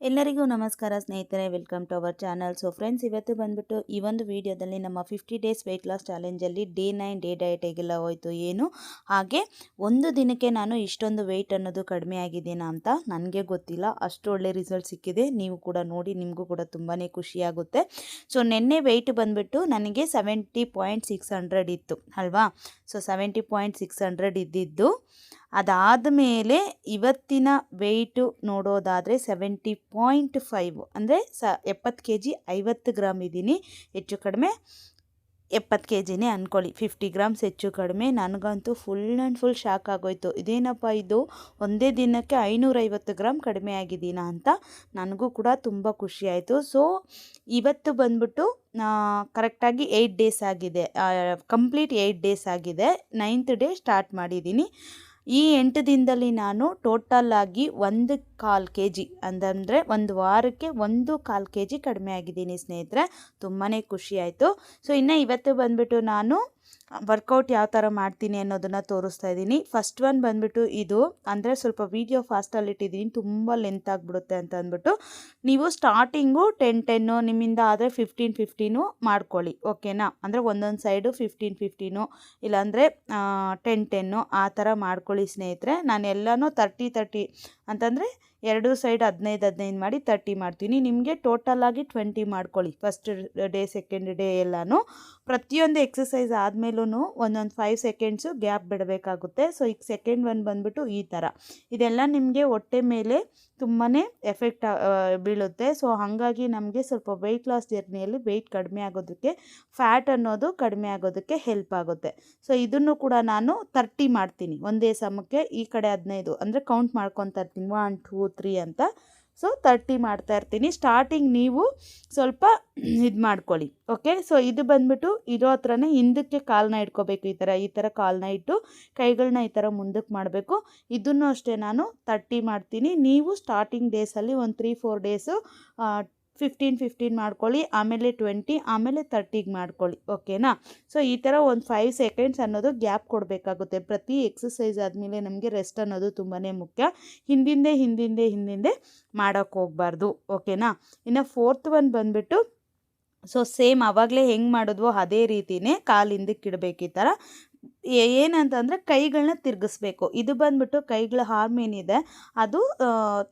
ಎಲ್ಲರಿಗೂ ನಮಸ್ಕಾರ ಸ್ನೇಹಿತರೆ welcome to our channel so friends ಇವತ್ತು ಬಂದ್ಬಿಟ್ಟು ಈ ಒಂದು ವಿಡಿಯೋದಲ್ಲಿ ನಮ್ಮ ಫಿಫ್ಟಿ ಡೇಸ್ ವೆಯ್ಟ್ ಲಾಸ್ ಚಾಲೆಂಜಲ್ಲಿ ಡೇ ನೈನ್ ಡೇ ಡಯಟ್ ಹೇಗೆಲ್ಲ ಹೋಯಿತು, ಏನು, ಹಾಗೆ ಒಂದು ದಿನಕ್ಕೆ ನಾನು ಇಷ್ಟೊಂದು ವೆಯ್ಟ್ ಅನ್ನೋದು ಕಡಿಮೆ ಆಗಿದ್ದೀನಾ ಅಂತ ನನಗೆ ಗೊತ್ತಿಲ್ಲ. ಅಷ್ಟು ಒಳ್ಳೆ ರಿಸಲ್ಟ್ ಸಿಕ್ಕಿದೆ. ನೀವು ಕೂಡ ನೋಡಿ, ನಿಮಗೂ ಕೂಡ ತುಂಬಾ ಖುಷಿಯಾಗುತ್ತೆ ಸೊ ನಿನ್ನೆ ವೆಯ್ಟ್ ಬಂದುಬಿಟ್ಟು ನನಗೆ ಸೆವೆಂಟಿ ಪಾಯಿಂಟ್ ಸಿಕ್ಸ್ ಹಂಡ್ರೆಡ್ ಇತ್ತು, ಅಲ್ವಾ? ಸೊ ಸೆವೆಂಟಿ ಇದ್ದಿದ್ದು ಅದಾದ ಮೇಲೆ ಇವತ್ತಿನ ವೆಯ್ಟು ನೋಡೋದಾದರೆ ಸೆವೆಂಟಿ ಪಾಯಿಂಟ್ ಫೈವ್ ಅಂದರೆ ಸ ಎಪ್ಪತ್ತು ಕೆ ಜಿ ಐವತ್ತು ಗ್ರಾಮ್ ಇದ್ದೀನಿ. ಹೆಚ್ಚು ಕಡಿಮೆ ಎಪ್ಪತ್ತು ಕೆ ಜಿನೇ ಅಂದ್ಕೊಳ್ಳಿ ಫಿಫ್ಟಿ ಗ್ರಾಮ್ಸ್ ಹೆಚ್ಚು ಕಡಿಮೆ ನನಗಂತೂ ಫುಲ್ ಆ್ಯಂಡ್ ಫುಲ್ ಶಾಕ್ ಆಗೋಯ್ತು. ಇದೇನಪ್ಪ ಇದು? ಒಂದೇ ದಿನಕ್ಕೆ ಐನೂರೈವತ್ತು ಗ್ರಾಮ್ ಕಡಿಮೆ ಆಗಿದ್ದೀನ ಅಂತ ನನಗೂ ಕೂಡ ತುಂಬ ಖುಷಿಯಾಯಿತು ಸೊ ಇವತ್ತು ಬಂದ್ಬಿಟ್ಟು ಕರೆಕ್ಟಾಗಿ ಏಯ್ಟ್ ಡೇಸ್ ಆಗಿದೆ. ಕಂಪ್ಲೀಟ್ ಏಯ್ಟ್ ಡೇಸ್ ಆಗಿದೆ. ನೈನ್ತ್ ಡೇ ಸ್ಟಾರ್ಟ್ ಮಾಡಿದ್ದೀನಿ. ಈ ಎಂಟು ದಿನದಲ್ಲಿ ನಾನು ಟೋಟಲ್ ಆಗಿ ಒಂದು ಕಾಲು ಕೆ ಜಿ ಅಂತಂದರೆ ಒಂದು ವಾರಕ್ಕೆ ಒಂದು ಕಾಲು ಕೆ ಜಿ ಕಡಿಮೆ ಆಗಿದ್ದೀನಿ ಸ್ನೇಹಿತರೆ. ತುಂಬಾ ಖುಷಿ ಆಯಿತು. ಸೊ ಇನ್ನು ಇವತ್ತು ಬಂದುಬಿಟ್ಟು ನಾನು ವರ್ಕೌಟ್ ಯಾವ ಥರ ಮಾಡ್ತೀನಿ ಅನ್ನೋದನ್ನು ತೋರಿಸ್ತಾ ಇದ್ದೀನಿ. ಫಸ್ಟ್ ಒನ್ ಬಂದುಬಿಟ್ಟು ಇದು. ಅಂದರೆ ಸ್ವಲ್ಪ ವೀಡಿಯೋ ಫಾಸ್ಟಲ್ಲಿ ಇಟ್ಟಿದ್ದೀನಿ. ತುಂಬ ಲೆಂತ್ ಆಗಿಬಿಡುತ್ತೆ ಅಂತ ಅಂದ್ಬಿಟ್ಟು. ನೀವು ಸ್ಟಾರ್ಟಿಂಗು ಟೆನ್ ಟೆನ್ನು ನಿಮ್ಮಿಂದ ಆದರೆ ಫಿಫ್ಟೀನ್ ಫಿಫ್ಟೀನು ಮಾಡ್ಕೊಳ್ಳಿ. ಓಕೆನಾ ಅಂದರೆ ಒಂದೊಂದು ಸೈಡು ಫಿಫ್ಟೀನ್ ಫಿಫ್ಟೀನು ಇಲ್ಲಾಂದರೆ ಟೆನ್ ಟೆನ್ನು ಆ ಥರ ಮಾಡ್ಕೊಳ್ಳಿ ಸ್ನೇಹಿತರೆ. ನಾನು ಎಲ್ಲನೂ ತರ್ಟಿ ತರ್ಟಿ ಅಂತಂದರೆ ಎರಡು ಸೈಡ್ ಹದಿನೈದು ಹದಿನೈದು ಮಾಡಿ ತರ್ಟಿ ಮಾಡ್ತೀನಿ. ನಿಮಗೆ ಟೋಟಲಾಗಿ ಟ್ವೆಂಟಿ ಮಾಡ್ಕೊಳ್ಳಿ. ಫಸ್ಟ್ ಡೇ ಸೆಕೆಂಡ್ ಡೇ ಎಲ್ಲನೂ. ಪ್ರತಿಯೊಂದು ಎಕ್ಸಸೈಸ್ ಆದಮೇಲೂ ಒಂದೊಂದು ಫೈವ್ ಸೆಕೆಂಡ್ಸು ಗ್ಯಾಪ್ ಬಿಡಬೇಕಾಗುತ್ತೆ. ಸೊ ಈಗ ಸೆಕೆಂಡ್ ಒನ್ ಬಂದುಬಿಟ್ಟು ಈ ಥರ ಇದೆಲ್ಲ ನಿಮಗೆ ಹೊಟ್ಟೆ ಮೇಲೆ ತುಂಬಾ ಎಫೆಕ್ಟ್ ಬೀಳುತ್ತೆ. ಸೊ ಹಾಗಾಗಿ ನಮಗೆ ಸ್ವಲ್ಪ ವೆಯ್ಟ್ ಲಾಸ್ ಜರ್ನಿಯಲ್ಲಿ ವೆಯ್ಟ್ ಕಡಿಮೆ ಆಗೋದಕ್ಕೆ ಫ್ಯಾಟ್ ಅನ್ನೋದು ಕಡಿಮೆ ಆಗೋದಕ್ಕೆ ಹೆಲ್ಪ್ ಆಗುತ್ತೆ. ಸೊ ಇದನ್ನು ಕೂಡ ನಾನು ತರ್ಟಿ ಮಾಡ್ತೀನಿ. ಒಂದೇ ಸಮಕ್ಕೆ ಈ ಕಡೆ ಹದಿನೈದು. ಅಂದರೆ ಕೌಂಟ್ ಮಾಡ್ಕೊತಾ ಇರ್ತೀನಿ. ಒನ್ ಟೂ ತ್ರೀ ಅಂತ. ಸೊ ತರ್ಟಿ ಮಾಡ್ತಾ ಇರ್ತೀನಿ. ಸ್ಟಾರ್ಟಿಂಗ್ ನೀವು ಸ್ವಲ್ಪ ಇದು ಮಾಡ್ಕೊಳ್ಳಿ. ಓಕೆ ಸೊ ಇದು ಬಂದ್ಬಿಟ್ಟು ಇರೋ ಹತ್ರನೇ ಹಿಂದಕ್ಕೆ ಕಾಲನ್ನ ಇಟ್ಕೋಬೇಕು ಈ ಥರ ಈ ಥರ ಕಾಲನ್ನ ಇಟ್ಟು ಕೈಗಳನ್ನ ಈ ಥರ ಮುಂದಕ್ಕೆ ಮಾಡಬೇಕು. ಇದನ್ನು ಅಷ್ಟೇ ನಾನು ತರ್ಟಿ ಮಾಡ್ತೀನಿ. ನೀವು ಸ್ಟಾರ್ಟಿಂಗ್ ಡೇಸಲ್ಲಿ ಒಂದು three four days fifteen fifteen ಮಾಡ್ಕೊಳ್ಳಿ, ಆಮೇಲೆ ಟ್ವೆಂಟಿ ಆಮೇಲೆ ತರ್ಟಿಗೆ ಮಾಡ್ಕೊಳ್ಳಿ ಓಕೆನಾ ಸೊ ಈ ಥರ ಒಂದು ಫೈವ್ ಸೆಕೆಂಡ್ಸ್ ಅನ್ನೋದು ಗ್ಯಾಪ್ ಕೊಡಬೇಕಾಗುತ್ತೆ. ಪ್ರತಿ ಎಕ್ಸಸೈಸ್ ಆದಮೇಲೆ ನಮಗೆ ರೆಸ್ಟ್ ಅನ್ನೋದು ತುಂಬಾ ಮುಖ್ಯ. ಹಿಂದಿಂದೆ ಹಿಂದಿಂದೆ ಹಿಂದಿಂದೆ ಮಾಡೋಕ್ಕೆ ಹೋಗ್ಬಾರ್ದು ಓಕೆನಾ ಇನ್ನು ಫೋರ್ತ್ ಒನ್ ಬಂದುಬಿಟ್ಟು ಸೊ ಸೇಮ್ ಆವಾಗಲೇ ಹೆಂಗೆ ಮಾಡಿದ್ವೋ ಅದೇ ರೀತಿಯೇ ಕಾಲು ಹಿಂದಕ್ಕೆ ಇಡಬೇಕು ಈ ಥರ ಏನಂತಂದರೆ ಕೈಗಳನ್ನ ತಿರುಗಿಸ್ಬೇಕು. ಇದು ಬಂದ್ಬಿಟ್ಟು ಕೈಗಳ ಹಾರ್ಮ್ ಏನಿದೆ ಅದು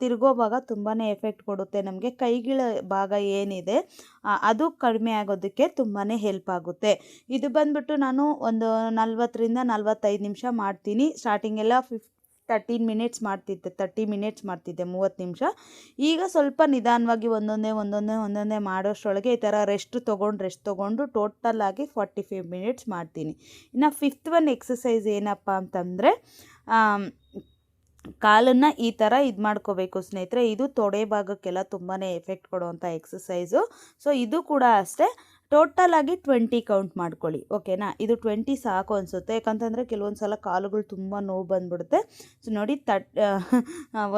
ತಿರುಗೋ ಭಾಗ ತುಂಬಾ ಎಫೆಕ್ಟ್ ಕೊಡುತ್ತೆ ನಮಗೆ. ಕೈಗಳ ಭಾಗ ಏನಿದೆ ಅದು ಕಡಿಮೆ ಆಗೋದಕ್ಕೆ ತುಂಬಾ ಹೆಲ್ಪ್ ಆಗುತ್ತೆ. ಇದು ಬಂದ್ಬಿಟ್ಟು ನಾನು ಒಂದು ನಲ್ವತ್ತರಿಂದ ನಲ್ವತ್ತೈದು ನಿಮಿಷ ಮಾಡ್ತೀನಿ. ಸ್ಟಾರ್ಟಿಂಗೆಲ್ಲ ಫಿಫ್ ತರ್ಟೀನ್ ಮಿನಿಟ್ಸ್ ಮಾಡ್ತಿದ್ದೆ ತರ್ಟಿ ಮಿನಿಟ್ಸ್ ಮಾಡ್ತಿದ್ದೆ, ಮೂವತ್ತು ನಿಮಿಷ. ಈಗ ಸ್ವಲ್ಪ ನಿಧಾನವಾಗಿ ಒಂದೊಂದೇ ಒಂದೊಂದೇ ಒಂದೊಂದೇ ಮಾಡೋಷ್ಟರೊಳಗೆ ಈ ಥರ ರೆಸ್ಟ್ ತೊಗೊಂಡು ರೆಸ್ಟ್ ತೊಗೊಂಡು ಟೋಟಲ್ ಆಗಿ ಫಾರ್ಟಿ ಫೈವ್ ಮಿನಿಟ್ಸ್ ಮಾಡ್ತೀನಿ. ಇನ್ನು ಫಿಫ್ತ್ ಒನ್ ಎಕ್ಸಸೈಸ್ ಏನಪ್ಪ ಅಂತಂದರೆ ಕಾಲನ್ನು ಈ ಥರ ಇದು ಮಾಡ್ಕೋಬೇಕು ಸ್ನೇಹಿತರೆ. ಇದು ತೊಡೆ ಭಾಗಕ್ಕೆಲ್ಲ ತುಂಬಾ ಎಫೆಕ್ಟ್ ಕೊಡುವಂಥ ಎಕ್ಸಸೈಸು ಸೊ ಇದು ಕೂಡ ಅಷ್ಟೇ. ಟೋಟಲ್ ಆಗಿ ಟ್ವೆಂಟಿ ಕೌಂಟ್ ಮಾಡ್ಕೊಳ್ಳಿ ಓಕೆನಾ ಇದು ಟ್ವೆಂಟಿ ಸಾಕು ಅನಿಸುತ್ತೆ, ಯಾಕಂತಂದರೆ ಕೆಲವೊಂದು ಸಲ ಕಾಲುಗಳು ತುಂಬ ನೋವು ಬಂದ್ಬಿಡುತ್ತೆ. ಸೊ ನೋಡಿ ತಟ್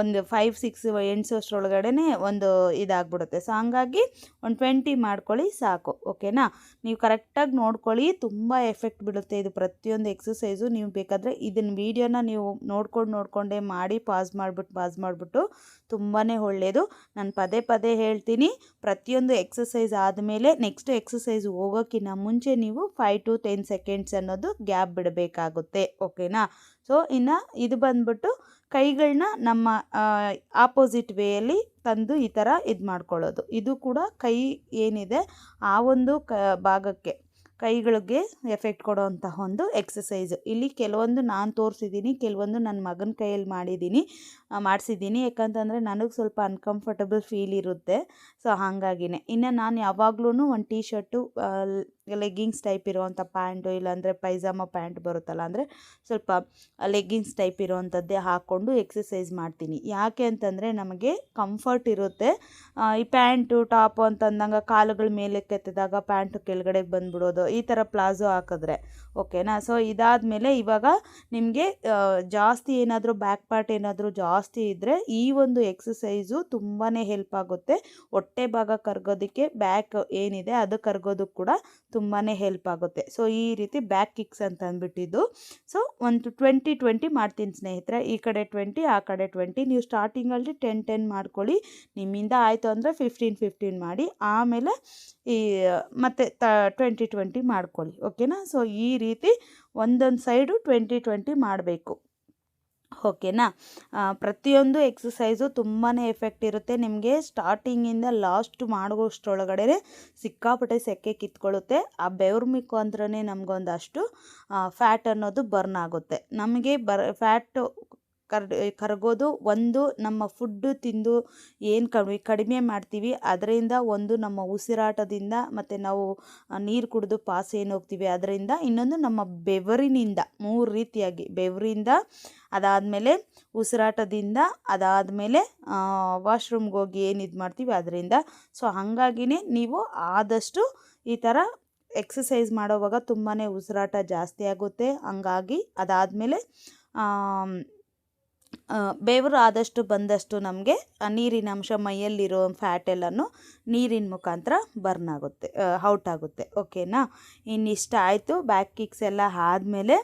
ಒಂದು ಫೈವ್ ಸಿಕ್ಸ್ ಎಣ್ಸೋಷ್ಟ್ರೊಳಗಡೆ ಒಂದು ಇದಾಗ್ಬಿಡುತ್ತೆ. ಸೊ ಹಂಗಾಗಿ ಒಂದು ಟ್ವೆಂಟಿ ಮಾಡ್ಕೊಳ್ಳಿ ಸಾಕು ಓಕೆನಾ ನೀವು ಕರೆಕ್ಟಾಗಿ ನೋಡ್ಕೊಳ್ಳಿ, ತುಂಬ ಎಫೆಕ್ಟ್ ಬೀಳುತ್ತೆ ಇದು ಪ್ರತಿಯೊಂದು ಎಕ್ಸಸೈಸು ನೀವು ಬೇಕಾದರೆ ಇದನ್ನು ವೀಡಿಯೋನ ನೀವು ನೋಡ್ಕೊಂಡು ನೋಡಿಕೊಂಡೇ ಮಾಡಿ ಪಾಸ್ ಮಾಡಿಬಿಟ್ಟು ಪಾಸ್ ಮಾಡಿಬಿಟ್ಟು ತುಂಬಾ ಒಳ್ಳೆಯದು ನಾನು ಪದೇ ಪದೇ ಹೇಳ್ತೀನಿ, ಪ್ರತಿಯೊಂದು ಎಕ್ಸಸೈಸ್ ಆದಮೇಲೆ ನೆಕ್ಸ್ಟ್ ಎಕ್ಸಸೈಸ್ ಹೋಗೋಕ್ಕಿಂತ ಮುಂಚೆ ನೀವು ಫೈವ್ ಟು ಟೆನ್ ಸೆಕೆಂಡ್ಸ್ ಅನ್ನೋದು ಗ್ಯಾಪ್ ಬಿಡಬೇಕಾಗುತ್ತೆ ಓಕೆನಾ ಸೊ ಇನ್ನು ಇದು ಬಂದ್ಬಿಟ್ಟು ಕೈಗಳನ್ನ ನಮ್ಮ ಆಪೋಸಿಟ್ ವೇಯಲ್ಲಿ ತಂದು ಈ ಥರ ಇದು ಮಾಡ್ಕೊಳ್ಳೋದು ಇದು ಕೂಡ ಕೈ ಏನಿದೆ, ಆ ಒಂದು ಕ, ಭಾಗಕ್ಕೆ. ಕೈಗಳಿಗೆ ಎಫೆಕ್ಟ್ ಕೊಡೋವಂತಹ ಒಂದು ಎಕ್ಸಸೈಸು ಇಲ್ಲಿ ಕೆಲವೊಂದು ನಾನು ತೋರಿಸಿದ್ದೀನಿ ಕೆಲವೊಂದು ನನ್ನ ಮಗನ ಕೈಯಲ್ಲಿ ಮಾಡಿದ್ದೀನಿ ಮಾಡಿಸಿದ್ದೀನಿ ಯಾಕಂತಂದರೆ ನನಗೆ ಸ್ವಲ್ಪ ಅನ್ಕಂಫರ್ಟಬಲ್ ಫೀಲ್ ಇರುತ್ತೆ. ಸೊ ಹಾಗಾಗಿನೇ. ಇನ್ನು ನಾನು ಯಾವಾಗ್ಲೂ ಒಂದು ಟೀ ಶರ್ಟು ಲೆಗ್ಗಿಂಗ್ಸ್ ಟೈಪ್ ಇರುವಂಥ ಪ್ಯಾಂಟು ಇಲ್ಲಾಂದರೆ ಪೈಜಾಮ ಪ್ಯಾಂಟ್ ಬರುತ್ತಲ್ಲ, ಅಂದರೆ ಸ್ವಲ್ಪ ಲೆಗ್ಗಿಂಗ್ಸ್ ಟೈಪ್ ಇರುವಂಥದ್ದೇ ಹಾಕ್ಕೊಂಡು ಎಕ್ಸಸೈಸ್ ಮಾಡ್ತೀನಿ. ಯಾಕೆ ಅಂತಂದರೆ ನಮಗೆ ಕಂಫರ್ಟ್ ಇರುತ್ತೆ. ಈ ಪ್ಯಾಂಟು, ಟಾಪು ಅಂತಂದಂಗೆ ಕಾಲುಗಳ ಮೇಲೆ ಕೆತ್ತಿದಾಗ ಪ್ಯಾಂಟು ಕೆಳಗಡೆ ಬಂದ್ಬಿಡೋದು, ಈ ಥರ ಪ್ಲಾಜೋ ಹಾಕಿದ್ರೆ, ಓಕೆನಾ? ಸೊ ಇದಾದಮೇಲೆ ಇವಾಗ ನಿಮಗೆ ಜಾಸ್ತಿ ಏನಾದರೂ ಬ್ಯಾಕ್ ಪಾರ್ಟ್ ಏನಾದರೂ ಜಾಸ್ತಿ ಇದ್ದರೆ ಈ ಒಂದು ಎಕ್ಸಸೈಸು ತುಂಬಾ ಹೆಲ್ಪ್ ಆಗುತ್ತೆ. ಹೊಟ್ಟೆ ಭಾಗ ಕರ್ಗೋದಕ್ಕೆ ಬ್ಯಾಕ್ ಏನಿದೆ ಅದು ಕರ್ಗೋದಕ್ಕೆ ಕೂಡ ತುಂಬಾ ಹೆಲ್ಪ್ ಆಗುತ್ತೆ. ಸೊ ಈ ರೀತಿ ಬ್ಯಾಕ್ ಕಿಕ್ಸ್ ಅಂತ ಅಂದ್ಬಿಟ್ಟಿದ್ದು. ಸೊ ಒಂದು ಟ್ವೆಂಟಿ ಟ್ವೆಂಟಿ ಮಾಡ್ತೀನಿ ಸ್ನೇಹಿತರೆ. ಈ ಕಡೆ ಟ್ವೆಂಟಿ ಆ ಕಡೆ ಟ್ವೆಂಟಿ ನೀವು ಸ್ಟಾರ್ಟಿಂಗಲ್ಲಿ ಟೆನ್ ಟೆನ್ ಮಾಡ್ಕೊಳ್ಳಿ. ನಿಮ್ಮಿಂದ ಆಯಿತು ಅಂದರೆ ಫಿಫ್ಟೀನ್ ಫಿಫ್ಟೀನ್ ಮಾಡಿ. ಆಮೇಲೆ ಈ, ಮತ್ತೆ ತ ಟ್ವೆಂಟಿ ಟ್ವೆಂಟಿ ಮಾಡ್ಕೊಳ್ಳಿ. ಓಕೆನಾ ಸೊ ಈ ರೀತಿ ಒಂದೊಂದು ಸೈಡು ಟ್ವೆಂಟಿ ಟ್ವೆಂಟಿ ಮಾಡಬೇಕು. ಓಕೆನಾ? ಪ್ರತಿಯೊಂದು ಎಕ್ಸಸೈಸು ತುಂಬಾ ಎಫೆಕ್ಟ್ ಇರುತ್ತೆ. ನಿಮಗೆ ಸ್ಟಾರ್ಟಿಂಗಿಂದ ಲಾಸ್ಟ್ ಮಾಡೋಷ್ಟರೊಳಗಡೆ ಸಿಕ್ಕಾಪಟ್ಟೆ ಸೆಕೆ ಕಿತ್ಕೊಳ್ಳುತ್ತೆ. ಆ ಬೆವ್ರ ಅಂದ್ರೇ ನಮಗೊಂದಷ್ಟು ಫ್ಯಾಟ್ ಅನ್ನೋದು ಬರ್ನ್ ಆಗುತ್ತೆ. ನಮಗೆ ಬರ್ ಫ್ಯಾಟು ಕರ್, ಕರಗೋದು ಒಂದು ನಮ್ಮ ಫುಡ್ಡು ತಿಂದು ಏನು ಕಡಿಮೆ ಕಡಿಮೆ ಮಾಡ್ತೀವಿ. ಅದರಿಂದ ಒಂದು ನಮ್ಮ ಉಸಿರಾಟದಿಂದ ಮತ್ತು ನಾವು ನೀರು ಕುಡಿದು ಪಾಸ್ ಏನು ಹೋಗ್ತೀವಿ. ಅದರಿಂದ ಇನ್ನೊಂದು ನಮ್ಮ ಬೆವರಿನಿಂದ, ಮೂರು ರೀತಿಯಾಗಿ ಬೆವರಿಂದ ಅದಾದಮೇಲೆ ಉಸಿರಾಟದಿಂದ ಅದಾದಮೇಲೆ ವಾಶ್ರೂಮ್ಗೆ ಹೋಗಿ ಏನು ಇದು ಮಾಡ್ತೀವಿ ಅದರಿಂದ. ಸೊ, ಹಾಗಾಗಿನೇ ನೀವು ಆದಷ್ಟು ಈ ಥರ ಎಕ್ಸಸೈಸ್ ಮಾಡೋವಾಗ ತುಂಬಾ ಉಸಿರಾಟ ಜಾಸ್ತಿ ಆಗುತ್ತೆ. ಹಂಗಾಗಿ ಅದಾದಮೇಲೆ ಬೇವರು ಆದಷ್ಟು ಬಂದಷ್ಟು ನಮಗೆ ನೀರಿನ ಅಂಶ ಮೈಯಲ್ಲಿರೋ ಫ್ಯಾಟ್ ಎಲ್ಲನೂ ನೀರಿನ ಮುಖಾಂತರ ಬರ್ನ್ ಆಗುತ್ತೆ ಔಟ್ ಆಗುತ್ತೆ. ಓಕೆನಾ? ಇನ್ನಿಷ್ಟ ಆಯಿತು. ಬ್ಯಾಕ್ ಕಿಕ್ಸ್ ಎಲ್ಲ ಆದಮೇಲೆ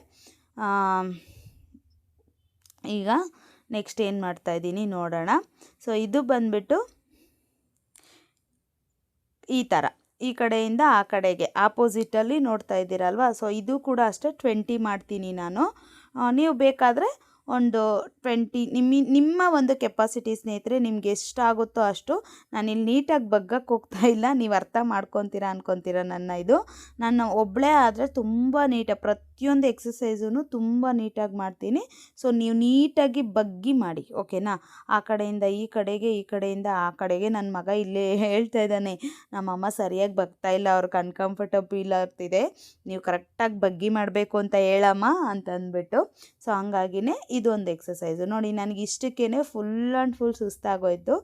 ಈಗ ನೆಕ್ಸ್ಟ್ ಏನು ಮಾಡ್ತಾ ಇದ್ದೀನಿ ನೋಡೋಣ. ಸೊ ಇದು ಬಂದ್ಬಿಟ್ಟು ಈ ಥರ ಈ ಕಡೆಯಿಂದ ಆ ಕಡೆಗೆ ಆಪೋಸಿಟಲ್ಲಿ ನೋಡ್ತಾ ಇದ್ದೀರಲ್ವಾ? ಸೊ ಇದು ಕೂಡ ಅಷ್ಟೇ ಟ್ವೆಂಟಿ ಮಾಡ್ತೀನಿ ನಾನು. ನೀವು ಬೇಕಾದರೆ ಒಂದು ಟ್ವೆಂಟಿ ನಿಮ್ಮ ನಿಮ್ಮ ಒಂದು ಕೆಪಾಸಿಟಿ ಸ್ನೇಹಿತರೆ, ನಿಮ್ಗೆ ಎಷ್ಟಾಗುತ್ತೋ ಅಷ್ಟು ನಾನಿಲ್ಲಿ ನೀಟಾಗಿ ಬಗ್ಗಕ್ಕೆ ಹೋಗ್ತಾ ಇಲ್ಲ. ನೀವು ಅರ್ಥ ಮಾಡ್ಕೊತೀರಾ ಅನ್ಕೊತೀರ ನನ್ನ ಇದು. ನಾನು ಒಬ್ಬಳೇ ಆದರೆ ತುಂಬ ನೀಟಾಗಿ ಪ್ರತಿಯೊಂದು ಎಕ್ಸಸೈಸೂ ತುಂಬ ನೀಟಾಗಿ ಮಾಡ್ತೀನಿ. ಸೊ, ನೀವು ನೀಟಾಗಿ ಬಗ್ಗಿ ಮಾಡಿ, ಓಕೆನಾ? ಆ ಕಡೆಯಿಂದ ಈ ಕಡೆಗೆ, ಈ ಕಡೆಯಿಂದ ಆ ಕಡೆಗೆ. ನನ್ನ ಮಗ ಇಲ್ಲೇ ಹೇಳ್ತಾ ಇದ್ದಾನೆ, ನಮ್ಮಮ್ಮ ಸರಿಯಾಗಿ ಬಗ್ತಾ ಇಲ್ಲ, ಅವ್ರಿಗೆ ಅನ್ಕಂಫರ್ಟಬಲ್ ಆಗ್ತಿದೆ. ನೀವು ಕರೆಕ್ಟಾಗಿ ಬಗ್ಗಿ ಮಾಡಬೇಕು ಅಂತ ಹೇಳಮ್ಮ ಅಂತ ಅಂದ್ಬಿಟ್ಟು. ಸೊ, ಹಂಗಾಗಿನೇ ಇದೊಂದು ಎಕ್ಸಸೈಸು ನೋಡಿ, ನನಗೆ ಇಷ್ಟಕ್ಕೇ ಫುಲ್ ಆ್ಯಂಡ್ ಫುಲ್ ಸುಸ್ತಾಗೋಯ್ತು.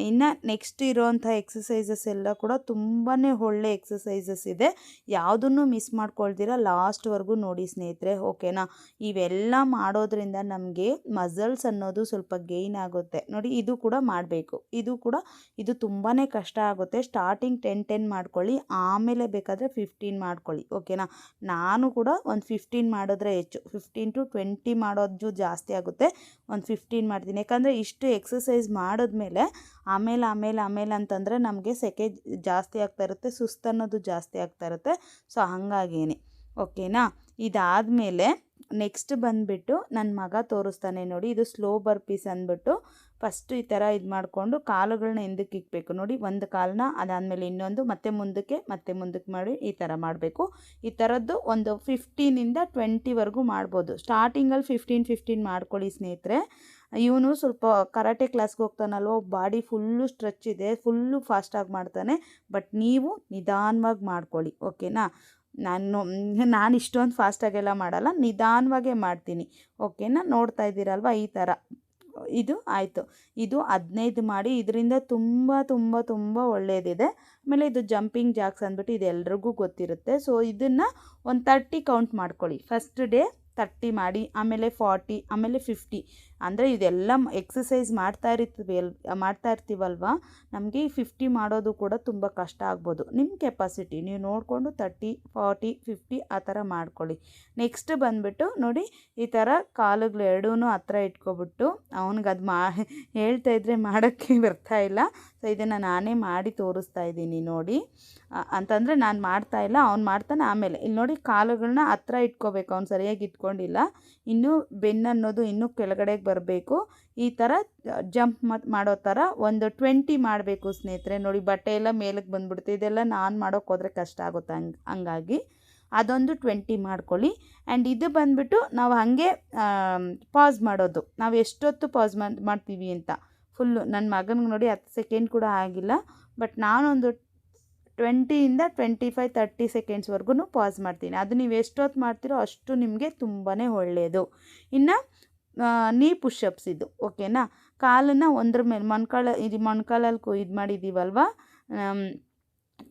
ಇನ್ನು ನೆಕ್ಸ್ಟ್ ಇರೋವಂಥ ಎಕ್ಸಸೈಸಸ್ ಎಲ್ಲ ಕೂಡ ತುಂಬಾ ಒಳ್ಳೆ ಎಕ್ಸಸೈಸಸ್ ಇದೆ. ಯಾವುದನ್ನು ಮಿಸ್ ಮಾಡ್ಕೊಳ್ದಿರ, ಲಾಸ್ಟ್ವರೆಗೂ ನೋಡಿ ಸ್ನೇಹಿತರೆ, ಓಕೆನಾ? ಇವೆಲ್ಲ ಮಾಡೋದ್ರಿಂದ ನಮಗೆ ಮಸಲ್ಸ್ ಅನ್ನೋದು ಸ್ವಲ್ಪ ಗೇಯ್ನ್ ಆಗುತ್ತೆ. ನೋಡಿ, ಇದು ಕೂಡ ಮಾಡಬೇಕು. ಇದು ಕೂಡ, ಇದು ತುಂಬಾ ಕಷ್ಟ ಆಗುತ್ತೆ. ಸ್ಟಾರ್ಟಿಂಗ್ ಟೆನ್ ಟೆನ್ ಮಾಡ್ಕೊಳ್ಳಿ. ಆಮೇಲೆ ಬೇಕಾದರೆ ಫಿಫ್ಟೀನ್ ಮಾಡ್ಕೊಳ್ಳಿ. ಓಕೆನಾ? ನಾನು ಕೂಡ ಒಂದು ಫಿಫ್ಟೀನ್ ಮಾಡಿದ್ರೆ ಹೆಚ್ಚು. ಫಿಫ್ಟೀನ್ ಟು ಟ್ವೆಂಟಿ ಮಾಡೋದು ಜಾಸ್ತಿ ಆಗುತ್ತೆ. ಒಂದು ಫಿಫ್ಟೀನ್ ಮಾಡ್ತೀನಿ. ಯಾಕಂದರೆ ಇಷ್ಟು ಎಕ್ಸಸೈಸ್ ಮಾಡಿದ್ಮೇಲೆ ಆಮೇಲೆ ಆಮೇಲೆ ಆಮೇಲೆ ಅಂತಂದರೆ ನಮಗೆ ಸೆಕೆ ಜಾಸ್ತಿ ಆಗ್ತಾ ಇರುತ್ತೆ, ಸುಸ್ತು ಅನ್ನೋದು ಜಾಸ್ತಿ ಆಗ್ತಾ ಇರುತ್ತೆ. ಸೊ ಹಾಗಾಗೇನೆ. ಓಕೆನಾ? ಇದಾದಮೇಲೆ ನೆಕ್ಸ್ಟ್ ಬಂದುಬಿಟ್ಟು ನನ್ನ ಮಗ ತೋರಿಸ್ತಾನೆ ನೋಡಿ, ಇದು ಸ್ಲೋ ಬರ್ಪೀಸ್ ಅಂದ್ಬಿಟ್ಟು. ಫಸ್ಟು ಈ ಥರ ಇದು ಮಾಡಿಕೊಂಡು ಕಾಲುಗಳನ್ನ ಹಿಂದಕ್ಕೆ ಇಕ್ಬೇಕು. ನೋಡಿ, ಒಂದು ಕಾಲನ್ನ ಅದಾದಮೇಲೆ ಇನ್ನೊಂದು, ಮತ್ತೆ ಮುಂದಕ್ಕೆ ಮತ್ತೆ ಮುಂದಕ್ಕೆ ಮಾಡಿ ಈ ಥರ ಮಾಡಬೇಕು. ಈ ಥರದ್ದು ಒಂದು ಫಿಫ್ಟೀನಿಂದ ಟ್ವೆಂಟಿವರೆಗೂ ಮಾಡ್ಬೋದು. ಸ್ಟಾರ್ಟಿಂಗಲ್ಲಿ ಫಿಫ್ಟೀನ್ ಫಿಫ್ಟೀನ್ ಮಾಡ್ಕೊಳ್ಳಿ ಸ್ನೇಹಿತರೆ. ಇವನು ಸ್ವಲ್ಪ ಕರಾಟೆ ಕ್ಲಾಸ್ಗೆ ಹೋಗ್ತಾನಲ್ವ ಬಾಡಿ ಫುಲ್ಲು ಸ್ಟ್ರೆಚ್ ಇದೆ ಫುಲ್ಲು ಫಾಸ್ಟಾಗಿ ಮಾಡ್ತಾನೆ. ಬಟ್ ನೀವು ನಿಧಾನವಾಗಿ ಮಾಡ್ಕೊಳ್ಳಿ, ಓಕೆನಾ? ನಾನು ನಾನು ಇಷ್ಟೊಂದು ಫಾಸ್ಟಾಗೆಲ್ಲ ಮಾಡಲ್ಲ, ನಿಧಾನವಾಗೇ ಮಾಡ್ತೀನಿ. ಓಕೆನಾ? ನೋಡ್ತಾ ಇದ್ದೀರಲ್ವ ಈ ಥರ? ಇದು ಆಯಿತು. ಇದು ಹದಿನೈದು ಮಾಡಿ ಇದರಿಂದ ತುಂಬ ತುಂಬ ತುಂಬ ಒಳ್ಳೆಯದಿದೆ ಆಮೇಲೆ ಇದು ಜಂಪಿಂಗ್ ಜಾಕ್ಸ್ ಅಂದ್ಬಿಟ್ಟು ಇದು ಎಲ್ರಿಗೂ ಗೊತ್ತಿರುತ್ತೆ. ಸೊ, ಇದನ್ನು ಒಂದು ತರ್ಟಿ ಕೌಂಟ್ ಮಾಡ್ಕೊಳ್ಳಿ. ಫಸ್ಟ್ ಡೇ ತರ್ಟಿ ಮಾಡಿ, ಆಮೇಲೆ ಫಾರ್ಟಿ, ಆಮೇಲೆ ಫಿಫ್ಟಿ. ಅಂದರೆ ಇದೆಲ್ಲ ಎಕ್ಸಸೈಸ್ ಮಾಡ್ತಾ ಇರ್ತೀವಿ ಎಲ್, ಮಾಡ್ತಾ ಇರ್ತೀವಲ್ವ? ನಮಗೆ ಫಿಫ್ಟಿ ಮಾಡೋದು ಕೂಡ ತುಂಬ ಕಷ್ಟ ಆಗ್ಬೋದು. ನಿಮ್ಮ ಕೆಪಾಸಿಟಿ ನೀವು ನೋಡಿಕೊಂಡು ತರ್ಟಿ ಫಾರ್ಟಿ ಫಿಫ್ಟಿ ಆ ಥರ ಮಾಡ್ಕೊಳ್ಳಿ. ನೆಕ್ಸ್ಟ್ ಬಂದುಬಿಟ್ಟು ನೋಡಿ ಈ ಥರ ಕಾಲುಗಳು ಎರಡೂ ಹತ್ರ ಇಟ್ಕೊಬಿಟ್ಟು ಅವ್ನಿಗೆ ಅದು ಮಾ, ಹೇಳ್ತಾ ಇದ್ರೆ ಮಾಡೋಕ್ಕೆ ಬರ್ತಾ ಇಲ್ಲ. ಸೊ ಇದನ್ನು ನಾನೇ ಮಾಡಿ ತೋರಿಸ್ತಾ ಇದ್ದೀನಿ ನೋಡಿ. ಅಂತಂದರೆ ನಾನು ಮಾಡ್ತಾ ಇಲ್ಲ, ಅವ್ನು ಮಾಡ್ತಾನೆ ಆಮೇಲೆ. ಇಲ್ಲಿ ನೋಡಿ ಕಾಲುಗಳನ್ನ ಹತ್ರ ಇಟ್ಕೋಬೇಕು, ಅವ್ನು ಸರಿಯಾಗಿ ಇಟ್ಕೊಂಡಿಲ್ಲ. ಇನ್ನೂ ಬೆನ್ನು ಅನ್ನೋದು ಇನ್ನೂ ಕೆಳಗಡೆಗೆ ಬರಬೇಕು. ಈ ಥರ ಜಂಪ್ ಮತ್ತು ಮಾಡೋ ಥರ ಒಂದು ಟ್ವೆಂಟಿ ಮಾಡಬೇಕು ಸ್ನೇಹಿತರೆ. ನೋಡಿ, ಬಟ್ಟೆ ಎಲ್ಲ ಮೇಲಕ್ಕೆ ಬಂದ್ಬಿಡುತ್ತೆ ಇದೆಲ್ಲ ನಾನು ಮಾಡೋಕ್ಕೆ ಹೋದರೆ ಕಷ್ಟ ಆಗುತ್ತೆ ಹಂಗೆ, ಹಂಗಾಗಿ ಅದೊಂದು ಟ್ವೆಂಟಿ ಮಾಡ್ಕೊಳ್ಳಿ. ಆ್ಯಂಡ್ ಇದು ಬಂದುಬಿಟ್ಟು ನಾವು ಹಾಗೆ ಪಾಸ್ ಮಾಡೋದು. ನಾವು ಎಷ್ಟೊತ್ತು ಪಾಸ್ ಮಾಡ್ತೀವಿ ಅಂತ. ಫುಲ್ಲು ನನ್ನ ಮಗನಿಗೆ ನೋಡಿ ಹತ್ತು ಸೆಕೆಂಡ್ ಕೂಡ ಆಗಿಲ್ಲ. ಬಟ್ ನಾನೊಂದು ಟ್ವೆಂಟಿಯಿಂದ ಟ್ವೆಂಟಿ ಫೈವ್, ತರ್ಟಿ ಸೆಕೆಂಡ್ಸ್ವರೆಗೂ ಪಾಸ್ ಮಾಡ್ತೀನಿ. ಅದು ನೀವು ಎಷ್ಟೊತ್ತು ಮಾಡ್ತೀರೋ ಅಷ್ಟು ನಿಮಗೆ ತುಂಬಾ ಒಳ್ಳೆಯದು ಇನ್ನು ನೀ ಪುಷಪ್ಸ್ ಇದು ಓಕೆನಾ ಕಾಲನ್ನು ಒಂದ್ರ ಮೇಲೆ, ಮೊಣ್ಕಾಲ, ಇದು ಮೊಣ್ಕಾಲಲ್ಲಿ ಇದು ಮಾಡಿದ್ದೀವಲ್ವ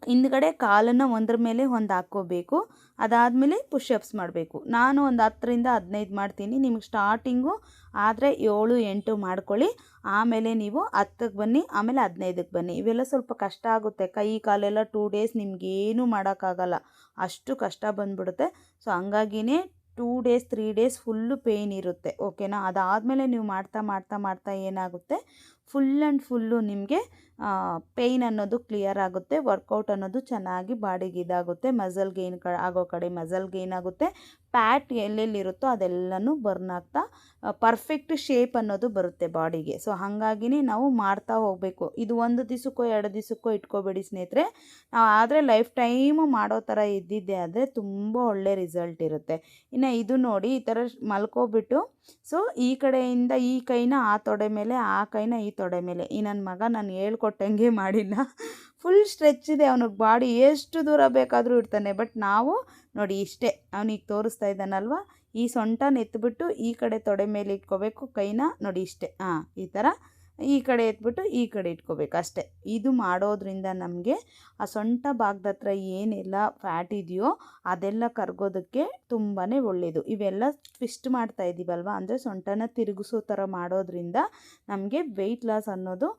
ಹಿಂದ್ಗಡೆ ಕಾಲನ್ನು ಒಂದ್ರ ಮೇಲೆ ಒಂದು ಹಾಕ್ಕೋಬೇಕು, ಅದಾದಮೇಲೆ ಪುಷಪ್ಸ್ ಮಾಡಬೇಕು. ನಾನು ಒಂದು ಹತ್ತರಿಂದ ಹದಿನೈದು ಮಾಡ್ತೀನಿ, ನಿಮಗೆ ಸ್ಟಾರ್ಟಿಂಗು ಆದರೆ ಏಳು, ಎಂಟು ಮಾಡ್ಕೊಳ್ಳಿ, ಆಮೇಲೆ ನೀವು ಹತ್ತಕ್ಕೆ ಬನ್ನಿ, ಆಮೇಲೆ ಹದಿನೈದಕ್ಕೆ ಬನ್ನಿ. ಇವೆಲ್ಲ ಸ್ವಲ್ಪ ಕಷ್ಟ ಆಗುತ್ತೆ, ಕೈ, ಕಾಲೆಲ್ಲ ಟೂ ಡೇಸ್ ನಿಮಗೇನು ಮಾಡೋಕ್ಕಾಗಲ್ಲ. ಅಷ್ಟು ಕಷ್ಟ ಬಂದ್ಬಿಡುತ್ತೆ. So ಹಂಗಾಗಿನೇ two days three days full pain ಇರುತ್ತೆ ಓಕೆನಾ ಅದಾದಮೇಲೆ ನೀವು ಮಾಡ್ತಾ ಮಾಡ್ತಾ ಮಾಡ್ತಾ ಏನಾಗುತ್ತೆ? ಫುಲ್ ಆ್ಯಂಡ್ ಫುಲ್ಲು ನಿಮಗೆ ಪೇಯ್ನ್ ಅನ್ನೋದು ಕ್ಲಿಯರ್ ಆಗುತ್ತೆ ವರ್ಕೌಟ್ ಅನ್ನೋದು ಚೆನ್ನಾಗಿ ಬಾಡಿಗೆ ಇದಾಗುತ್ತೆ ಮಸಲ್ ಗೇನ್ ಕ, ಆಗೋ ಕಡೆ ಮಸಲ್ ಗೇನ್ ಆಗುತ್ತೆ. ಪ್ಯಾಟ್ ಎಲ್ಲೆಲ್ಲಿರುತ್ತೋ ಅದೆಲ್ಲನೂ ಬರ್ನ್ ಆಗ್ತಾ ಪರ್ಫೆಕ್ಟ್ ಶೇಪ್ ಅನ್ನೋದು ಬರುತ್ತೆ ಬಾಡಿಗೆ. ಸೊ, ಹಾಗಾಗಿನೇ ನಾವು ಮಾಡ್ತಾ ಹೋಗಬೇಕು. ಇದು ಒಂದು ದಿವಸಕ್ಕೋ, ಎರಡು ದಿವಸಕ್ಕೋ ಇಟ್ಕೋಬೇಡಿ ಸ್ನೇಹಿತರೆ. ನಾವು ಆದರೆ ಲೈಫ್ ಟೈಮು ಮಾಡೋ ಥರ ಇದ್ದಿದ್ದೆ ಆದರೆ ತುಂಬ ಒಳ್ಳೆ ರಿಸಲ್ಟ್ ಇರುತ್ತೆ. ಇನ್ನು ಇದು ನೋಡಿ, ಈ ಥರ ಮಲ್ಕೋಬಿಟ್ಟು, ಸೊ, ಈ ಕಡೆಯಿಂದ ಈ ಕೈನ ಆ ತೊಡೆ ಮೇಲೆ, ಆ ಕೈನ ಈ ತೊಡೆ ಮೇಲೆ. ಈ ನನ್ನ ಮಗ ನಾನು ಹೇಳ್ಕೊಟ್ಟಂಗೆ ಮಾಡಿಲ್ಲ. ಫುಲ್ ಸ್ಟ್ರೆಚ್ ಇದೆ. ಅವನಿಗೆ ಬಾಡಿ ಎಷ್ಟು ದೂರ ಬೇಕಾದರೂ ಇರ್ತಾನೆ ಬಟ್ ನಾವು ನೋಡಿ ಇಷ್ಟೇ, ಅವನಿಗೆ ತೋರಿಸ್ತಾ ಇದ್ದಾನಲ್ವ? ಈ ಸೊಂಟನ ಎತ್ಬಿಟ್ಟು ಈ ಕಡೆ ತೊಡೆ ಮೇಲೆ ಇಟ್ಕೋಬೇಕು, ಕೈನ ನೋಡಿ ಇಷ್ಟೇ. ಹಾಂ ಈ ಥರ ಈ ಕಡೆ ಎತ್ಬಿಟ್ಟು ಈ ಕಡೆ ಇಟ್ಕೋಬೇಕು ಅಷ್ಟೇ. ಇದು ಮಾಡೋದ್ರಿಂದ ನಮಗೆ ಆ ಸೊಂಟ ಭಾಗದ ಹತ್ರ ಏನೆಲ್ಲ ಫ್ಯಾಟ್ ಇದೆಯೋ ಅದೆಲ್ಲ ಕರ್ಗೋದಕ್ಕೆ ತುಂಬಾ ಒಳ್ಳೆಯದು ಇವೆಲ್ಲ ಟ್ವಿಸ್ಟ್ ಮಾಡ್ತಾ ಇದ್ದೀವಲ್ವ ಅಂದರೆ ಸೊಂಟನ ತಿರುಗಿಸೋ ಥರ ಮಾಡೋದ್ರಿಂದ ನಮಗೆ ವೆಯ್ಟ್ ಲಾಸ್ ಅನ್ನೋದು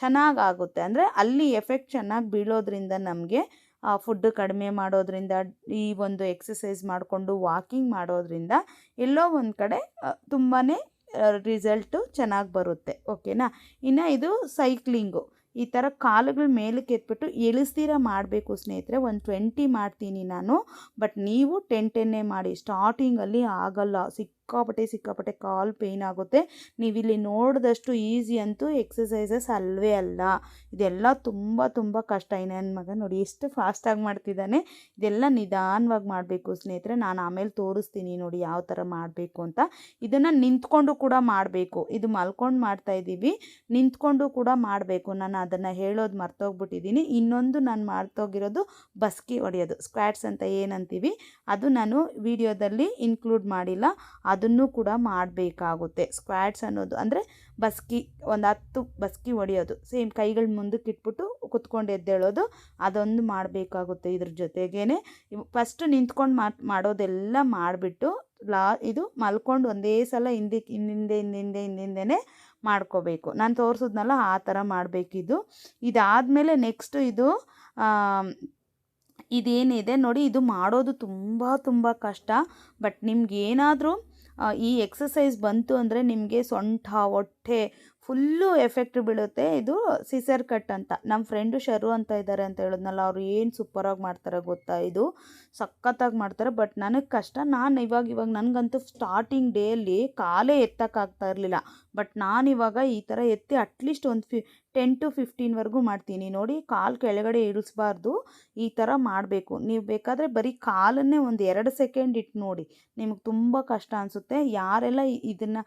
ಚೆನ್ನಾಗಾಗುತ್ತೆ. ಅಂದರೆ ಅಲ್ಲಿ ಎಫೆಕ್ಟ್ ಚೆನ್ನಾಗಿ ಬೀಳೋದ್ರಿಂದ ನಮಗೆ ಫುಡ್ ಕಡಿಮೆ ಮಾಡೋದ್ರಿಂದ, ಈ ಒಂದು ಎಕ್ಸಸೈಸ್ ಮಾಡಿಕೊಂಡು ವಾಕಿಂಗ್ ಮಾಡೋದ್ರಿಂದ ಎಲ್ಲೋ ಒಂದು ಕಡೆ ತುಂಬಾ ರಿಸಲ್ಟು ಚೆನ್ನಾಗಿ ಬರುತ್ತೆ. ಓಕೆನಾ ಇನ್ನು ಇದು ಸೈಕ್ಲಿಂಗು ಈ ಥರ ಕಾಲುಗಳ ಮೇಲಕ್ಕೆ ಎತ್ಬಿಟ್ಟು ಎಳಿಸ್ತೀರ ಮಾಡಬೇಕು ಸ್ನೇಹಿತರೆ, ಒಂದು ಟ್ವೆಂಟಿ ಮಾಡ್ತೀನಿ ನಾನು. ಬಟ್ ನೀವು ಟೆನ್ ಟೆನ್ನೇ ಮಾಡಿ. ಸ್ಟಾರ್ಟಿಂಗಲ್ಲಿ ಆಗಲ್ಲ. ಸಿಕ್ ಸಿಕ್ಕಾಪಟ್ಟೆ ಸಿಕ್ಕಾಪಟ್ಟೆ ಕಾಲು ಪೇಯ್ನ್ ಆಗುತ್ತೆ. ನೀವಿಲ್ಲಿ ನೋಡಿದಷ್ಟು ಈಸಿ ಅಂತೂ ಎಕ್ಸಸೈಸಸ್ ಅಲ್ಲವೇ ಅಲ್ಲ. ಇದೆಲ್ಲ ತುಂಬ ತುಂಬ ಕಷ್ಟ. ನನ್ನ ಮಗ ನೋಡಿ ಎಷ್ಟು ಫಾಸ್ಟಾಗಿ ಮಾಡ್ತಿದ್ದಾನೆ. ಇದೆಲ್ಲ ನಿಧಾನವಾಗಿ ಮಾಡಬೇಕು ಸ್ನೇಹಿತರೆ. ನಾನು ಆಮೇಲೆ ತೋರಿಸ್ತೀನಿ ನೋಡಿ ಯಾವ ಥರ ಮಾಡಬೇಕು ಅಂತ. ಇದನ್ನು ನಿಂತ್ಕೊಂಡು ಕೂಡ ಮಾಡಬೇಕು. ಇದು ಮಲ್ಕೊಂಡು ಮಾಡ್ತಾ ಇದ್ದೀವಿ. ನಿಂತ್ಕೊಂಡು ಕೂಡ ಮಾಡಬೇಕು. ನಾನು ಅದನ್ನು ಹೇಳೋದು ಮರ್ತೋಗ್ಬಿಟ್ಟಿದ್ದೀನಿ. ಇನ್ನೊಂದು ನಾನು ಮರ್ತೋಗಿರೋದು ಬಸ್ಕಿ ಹೊಡೆಯೋದು. ಸ್ಕ್ವಾಟ್ಸ್ ಅಂತ ಏನಂತೀವಿ? ಅದು ನಾನು ವಿಡಿಯೋದಲ್ಲಿ ಇನ್ಕ್ಲೂಡ್ ಮಾಡಿಲ್ಲ. ಅದನ್ನು ಕೂಡ ಮಾಡಬೇಕಾಗುತ್ತೆ. ಸ್ಕ್ವಾಟ್ಸ್ ಅನ್ನೋದು ಅಂದರೆ ಬಸ್ಕಿ, ಒಂದು ಹತ್ತು ಬಸ್ಕಿ ಹೊಡೆಯೋದು. ಸೇಮ್ ಕೈಗಳ ಮುಂದಕ್ಕೆ ಇಟ್ಬಿಟ್ಟು ಕುತ್ಕೊಂಡು ಎದ್ದೇಳೋದು, ಅದೊಂದು ಮಾಡಬೇಕಾಗುತ್ತೆ ಇದ್ರ ಜೊತೆಗೇ ಫಸ್ಟ್ ನಿಂತ್ಕೊಂಡು ಮಾಡೋದೆಲ್ಲ ಮಾಡಿಬಿಟ್ಟು ಲಾ, ಇದು ಮಲ್ಕೊಂಡು ಒಂದೇ ಸಲ ಹಿಂದೆ ಹಿಂದಿಂದೆ ಹಿಂದಿಂದೆ ಹಿಂದಿಂದೆ ಮಾಡ್ಕೋಬೇಕು. ನಾನು ತೋರಿಸಿದ್ನಲ್ಲ, ಆ ಥರ ಮಾಡಬೇಕಿದು. ಇದಾದಮೇಲೆ ನೆಕ್ಸ್ಟು ಇದು ಇದೇನಿದೆ ನೋಡಿ, ಇದು ಮಾಡೋದು ತುಂಬ ತುಂಬ ಕಷ್ಟ. ಬಟ್ ನಿಮ್ಗೇನಾದರೂ ಈ ಎಕ್ಸಸೈಸ್ ಬಂತು ಅಂದರೆ ನಿಮಗೆ ಸೊಂಟ, ಹೊಟ್ಟೆ ಫುಲ್ಲು ಎಫೆಕ್ಟ್ ಬೀಳುತ್ತೆ. ಇದು ಸಿಸರ್ ಕಟ್ ಅಂತ. ನಮ್ಮ ಫ್ರೆಂಡು ಶರು ಅಂತ ಇದ್ದಾರೆ ಅಂತ ಹೇಳಿದ್ನಲ್ಲ, ಅವರು ಏನು ಸೂಪರಾಗಿ ಮಾಡ್ತಾರೆ ಗೊತ್ತಾ ಇದು? ಸಖತ್ತಾಗಿ ಮಾಡ್ತಾರೆ ಬಟ್ ನನಗೆ ಕಷ್ಟ. ನಾನು ಇವಾಗ ಇವಾಗ ನನಗಂತೂ ಸ್ಟಾರ್ಟಿಂಗ್ ಡೇಯಲ್ಲಿ ಕಾಲೇ ಎತ್ತಕ್ಕಾಗ್ತಾ ಇರಲಿಲ್ಲ. ಬಟ್ ನಾನು ಇವಾಗ ಈ ಥರ ಎತ್ತಿ ಅಟ್ಲೀಸ್ಟ್ ಒಂದು ಫಿ ಟೆನ್ ಟು ಫಿಫ್ಟೀನ್ವರೆಗೂ ಮಾಡ್ತೀನಿ. ನೋಡಿ, ಕಾಲು ಕೆಳಗಡೆ ಇಳಿಸ್ಬಾರ್ದು ಈ ಥರ ಮಾಡಬೇಕು. ನೀವು ಬೇಕಾದರೆ ಬರೀ ಕಾಲನ್ನೇ ಒಂದು ಎರಡು ಸೆಕೆಂಡ್ ಇಟ್ಟು ನೋಡಿ. ನಿಮಗೆ ತುಂಬ ಕಷ್ಟ ಅನಿಸುತ್ತೆ. ಯಾರೆಲ್ಲ ಇದನ್ನು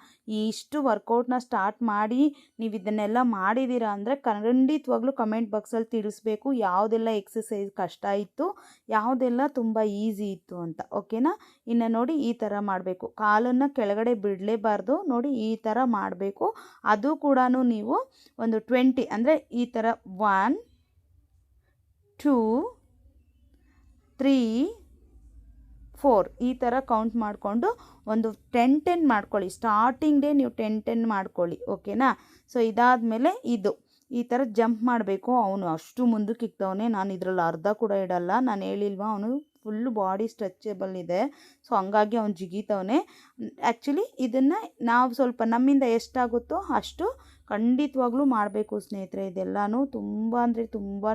ಇಷ್ಟು ವರ್ಕೌಟ್ನ ಸ್ಟಾರ್ಟ್ ಮಾಡಿ ನೀವು ಇದನ್ನೆಲ್ಲ ಮಾಡಿದ್ದೀರಾ ಅಂದರೆ ಖಂಡಿತವಾಗ್ಲೂ ಕಮೆಂಟ್ ಬಾಕ್ಸಲ್ಲಿ ತಿಳಿಸ್ಬೇಕು. ಯಾವುದೆಲ್ಲ ಎಕ್ಸಸೈಸ್ ಕಷ್ಟ ಇತ್ತು, ಯಾವುದೆಲ್ಲ ತುಂಬ ಈಸಿ ಇತ್ತು ಅಂತ. ಓಕೆನಾ? ಇನ್ನು ನೋಡಿ, ಈ ಥರ ಮಾಡಬೇಕು. ಕಾಲನ್ನು ಕೆಳಗಡೆ ಬಿಡಲೇಬಾರ್ದು. ನೋಡಿ, ಈ ಥರ ಮಾಡಬೇಕು. ಅದು ಕೂಡ ನೀವು ಒಂದು ಟ್ವೆಂಟಿ ಟ್ವೆಂಟಿ ಅಂದರೆ ಈ ಥರ ಒನ್, ಟೂ, ತ್ರೀ, ಫೋರ್ ಈ ಥರ ಕೌಂಟ್ ಮಾಡಿಕೊಂಡು ಒಂದು ಟೆನ್ ಟೆನ್ ಮಾಡ್ಕೊಳ್ಳಿ. ಸ್ಟಾರ್ಟಿಂಗ್ ಡೇ ನೀವು ಟೆನ್ ಟೆನ್ ಮಾಡ್ಕೊಳ್ಳಿ ಓಕೆನಾ ಸೊ ಇದಾದಮೇಲೆ ಇದು. ಈ ಥರ ಜಂಪ್ ಮಾಡಬೇಕು. ಅವನು ಅಷ್ಟು ಮುಂದಕ್ಕೆ ಇಕ್ತವನೆ. ನಾನು ಇದರಲ್ಲಿ ಅರ್ಧ ಕೂಡ ಇಡಲ್ಲ. ನಾನು ಹೇಳಿಲ್ವಾ? ಅವನು ಫುಲ್ಲು ಬಾಡಿ ಸ್ಟ್ರೆಚಬಲ್ ಇದೆ. ಸೊ ಹಂಗಾಗಿ ಅವ್ನು ಜಿಗಿತವನೆ. ಆ್ಯಕ್ಚುಲಿ ಇದನ್ನು ನಾವು ಸ್ವಲ್ಪ ನಮ್ಮಿಂದ ಎಷ್ಟಾಗುತ್ತೋ ಅಷ್ಟು ಖಂಡಿತವಾಗ್ಲೂ ಮಾಡಬೇಕು ಸ್ನೇಹಿತರೆ ಇದೆಲ್ಲನೂ ತುಂಬ ಅಂದರೆ ತುಂಬಾ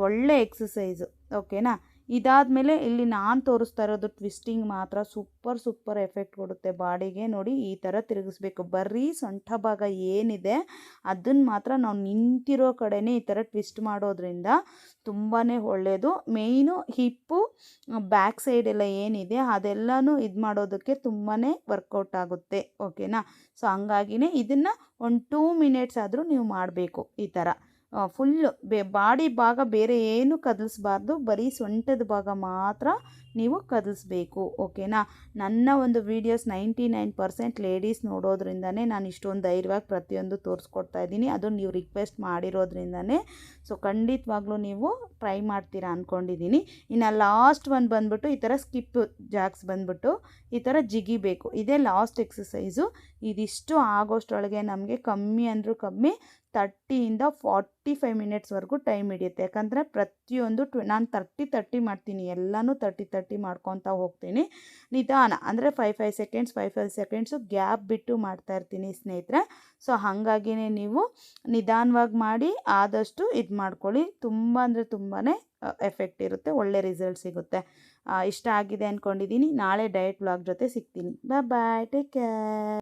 ಒಳ್ಳೆ ಎಕ್ಸಸೈಸು ಓಕೆನಾ ಇದಾದಮೇಲೆ ಇಲ್ಲಿ ನಾನು ತೋರಿಸ್ತಾ ಇರೋದು ಟ್ವಿಸ್ಟಿಂಗ್ ಮಾತ್ರ ಸೂಪರ್ ಸೂಪರ್ ಎಫೆಕ್ಟ್ ಕೊಡುತ್ತೆ. ಬಾಡಿಗೆ ನೋಡಿ ಈ ಥರ ತಿರುಗಿಸ್ಬೇಕು. ಬರೀ ಸೊಂಟ ಭಾಗ ಏನಿದೆ ಅದನ್ನು ಮಾತ್ರ ನಾವು ನಿಂತಿರೋ ಕಡೆನೇ ಈ ಥರ ಟ್ವಿಸ್ಟ್ ಮಾಡೋದ್ರಿಂದ ತುಂಬಾ ಒಳ್ಳೆಯದು ಮೇಯ್ನು ಹಿಪ್ಪು ಬ್ಯಾಕ್ ಸೈಡ್ ಎಲ್ಲ ಏನಿದೆ, ಅದೆಲ್ಲನೂ ಇದು ಮಾಡೋದಕ್ಕೆ ತುಂಬಾ ವರ್ಕೌಟ್ ಆಗುತ್ತೆ. ಓಕೆನಾ ಸೊ ಹಂಗಾಗಿನೇ ಇದನ್ನು ಒಂದು ಟೂ ಮಿನಿಟ್ಸ್ ಆದರೂ ನೀವು ಮಾಡಬೇಕು ಈ ಥರ ಫುಲ್ಲು ಬೇ ಬಾಡಿ ಭಾಗ ಬೇರೆ ಏನು ಕದಲಿಸ್ಬಾರ್ದು ಬರೀ ಸೊಂಟದ ಭಾಗ ಮಾತ್ರ ನೀವು ಕದಲಿಸ್ಬೇಕು ಓಕೆನಾ? ನನ್ನ ಒಂದು videos ninety nine percent ladies ನೋಡೋದ್ರಿಂದನೇ ನಾನು ಇಷ್ಟೊಂದು ಧೈರ್ಯವಾಗಿ ಪ್ರತಿಯೊಂದು ತೋರಿಸ್ಕೊಡ್ತಾ ಇದ್ದೀನಿ. ಅದು ನೀವು ರಿಕ್ವೆಸ್ಟ್ ಮಾಡಿರೋದ್ರಿಂದನೇ. ಸೊ ಖಂಡಿತವಾಗ್ಲೂ ನೀವು ಟ್ರೈ ಮಾಡ್ತೀರಾ ಅಂದ್ಕೊಂಡಿದ್ದೀನಿ ಇನ್ನು ಲಾಸ್ಟ್ ಒಂದು ಬಂದ್ಬಿಟ್ಟು ಈ ಥರ ಸ್ಕಿಪ್ ಜಾಕ್ಸ್ ಬಂದ್ಬಿಟ್ಟು ಈ ಥರ ಜಿಗಿಬೇಕು. ಇದೇ ಲಾಸ್ಟ್ ಎಕ್ಸಸೈಸು ಇದಿಷ್ಟು ಆಗೋಷ್ಟರೊಳಗೆ ನಮಗೆ ಕಮ್ಮಿ ಅಂದರೂ ಕಮ್ಮಿ ತರ್ಟಿಯಿಂದ ಫಾರ್ಟಿ ಫೈವ್ ಮಿನಿಟ್ಸ್ವರೆಗೂ ಟೈಮ್ ಹಿಡಿಯುತ್ತೆ. ಯಾಕಂದರೆ ಪ್ರತಿಯೊಂದು ಟ್ವೆ ನಾನು ತರ್ಟಿ ತರ್ಟಿ ಮಾಡ್ತೀನಿ. ಎಲ್ಲನೂ ತರ್ಟಿ ತರ್ಟಿ ಮಾಡ್ಕೊತಾ ಹೋಗ್ತೀನಿ. ನಿಧಾನ, ಅಂದರೆ five five seconds five five seconds gap ಬಿಟ್ಟು ಮಾಡ್ತಾ ಇರ್ತೀನಿ ಸ್ನೇಹಿತರೆ. ಸೊ ಹಾಗಾಗಿನೇ ನೀವು ನಿಧಾನವಾಗಿ ಮಾಡಿ, ಆದಷ್ಟು ಇದು ಮಾಡ್ಕೊಳ್ಳಿ. ತುಂಬ ಅಂದರೆ ತುಂಬಾ ಎಫೆಕ್ಟ್ ಇರುತ್ತೆ, ಒಳ್ಳೆ ರಿಸಲ್ಟ್ ಸಿಗುತ್ತೆ. ಇಷ್ಟ ಆಗಿದೆ ಅಂದ್ಕೊಂಡಿದ್ದೀನಿ ನಾಳೆ ಡಯಟ್ ಬ್ಲಾಗ್ ಜೊತೆ ಸಿಗ್ತೀನಿ. ಬಾಯ್ ಬಾಯ್ ಟೇಕ್ ಕೇರ್